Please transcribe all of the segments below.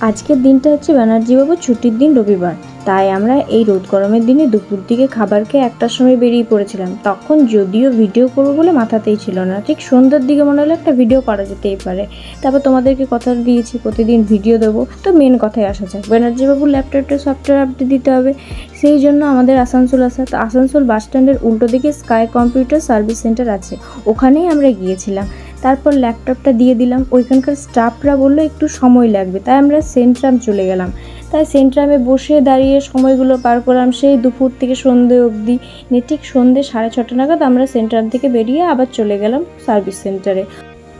আজকের দিনটা হচ্ছে ব্যানার্জি বাবু ছুটির দিন রবিবার। তাই আমরা এই রোদ গরমের দিনে দুপুর দিকে খাবার খেয়ে একটার সময় বেরিয়ে পড়েছিলাম। তখন যদিও ভিডিও করব বলে মাথাতেই ছিল না। ঠিক সন্ধ্যার দিকে মনে হলো একটা ভিডিও করা যেতেই পারে। তারপর তোমাদেরকে কথা দিয়েছি, প্রতিদিন ভিডিও দেবো। তো মেন কথায় আসা যাক। ব্যানার্জি বাবুর ল্যাপটপটা সফটওয়্যার আপডেট দিতে হবে। সেই জন্য আমাদের আসানসোল আসা। তো আসানসোল বাস স্ট্যান্ডের উল্টো দিকে স্কাই কম্পিউটার সার্ভিস সেন্টার আছে। ওখানেই আমরা গিয়েছিলাম। তারপর ল্যাপটপটা দিয়ে দিলাম। ওইখানকার স্টাফরা বলল, একটু সময় লাগবে। তাই আমরা সেন্ট্রাম চলে গেলাম। তাই সেন্ট্রামে বসে দাঁড়িয়ে সময়গুলো পার করলাম। সেই দুপুর থেকে সন্ধে অবধি নিয়ে ঠিক সন্ধে সাড়ে ছটা নাগাদ আমরা সেন্ট্রাম থেকে বেরিয়ে আবার চলে গেলাম সার্ভিস সেন্টারে।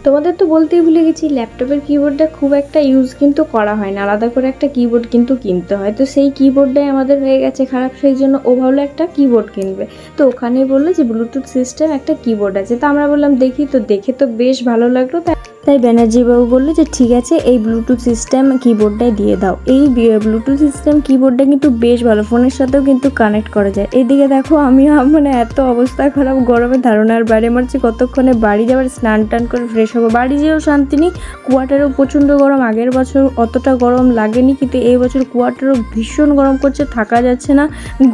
তোমাদের তো বলতেই ভুলে গেছি, ল্যাপটপের কিবোর্ডটা খুব একটা ইউজ কিন্তু করা হয় না। আলাদা করে একটা কিবোর্ড কিন্তু কিনতে হয়। তো সেই কিবোর্ডটাই আমাদের হয়ে গেছে খারাপ, সেই জন্য ও ভাবলো একটা কিবোর্ড কিনবে। তো ওখানে বলল যে ব্লুটুথ সিস্টেম একটা কিবোর্ড আছে। তো আমরা বললাম, দেখি তো, দেখে তো বেশ ভালো লাগল। তাই তাই ব্যানার্জি বাবু বলল যে, ঠিক আছে, এই ব্লুটুথ সিস্টেম কিবোর্ডটাই দিয়ে দাও। এই ব্লুটুথ সিস্টেম কিবোর্ডটা কিন্তু বেশ ভালো, ফোনের সাথেও কিন্তু কানেক্ট করা যায়। এদিকে দেখো, আমি মানে এত অবস্থা খারাপ গরমে ধারণার বাইরে, আমার হচ্ছে কতক্ষণে বাড়ি যাবার স্নান টান করে ফ্রেশ হব। বাড়ি যেও শান্তি নেই, কুয়াটারও প্রচণ্ড গরম, আগের বছর অতটা গরম লাগেনি, কিন্তু এই বছর কুয়াটারও ভীষণ গরম করছে থাকা যাচ্ছে না।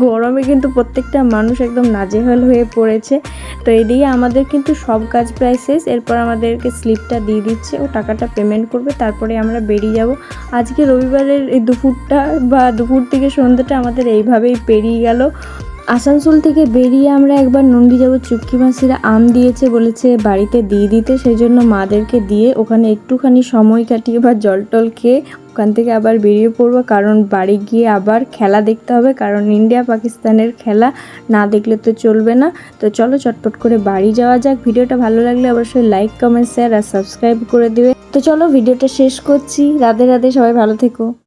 গরমে কিন্তু প্রত্যেকটা মানুষ একদম নাজেহাল হয়ে পড়েছে। তো এদিকে আমাদের কিন্তু সব কাজ প্রায় শেষ, এরপর আমাদেরকে স্লিপটা দিয়ে দিচ্ছে ও টাকাটা পেমেন্ট করবে, তারপরে আমরা বেরিয়ে যাব। আজকে রবিবারের এই দুপুরটা বা দুপুর থেকে সন্ধ্যাটা আমাদের এইভাবেই পেরিয়ে গেল। আসানসোল থেকে বেরিয়ে আমরা একবার নন্দী যাব চুটকি মাসিরা আম দিয়েছে বলেছে, বাড়িতে দিয়ে দিতে সেই জন্য মাদেরকে দিয়ে ওখানে একটুখানি সময় কাটিয়ে বা জল টল খেয়ে ওখান থেকে আবার বেরিয়ে পড়ব। কারণ বাড়ি গিয়ে আবার খেলা দেখতে হবে, কারণ ইন্ডিয়া পাকিস্তানের খেলা না দেখলে তো চলবে না। তো চলো চটপট করে বাড়ি যাওয়া যাক। ভিডিওটা ভালো লাগলে অবশ্যই লাইক কমেন্ট শেয়ার আর সাবস্ক্রাইব করে দেবে। তো চলো ভিডিওটা শেষ করছি। রাধে রাধে, সবাই ভালো থেকো।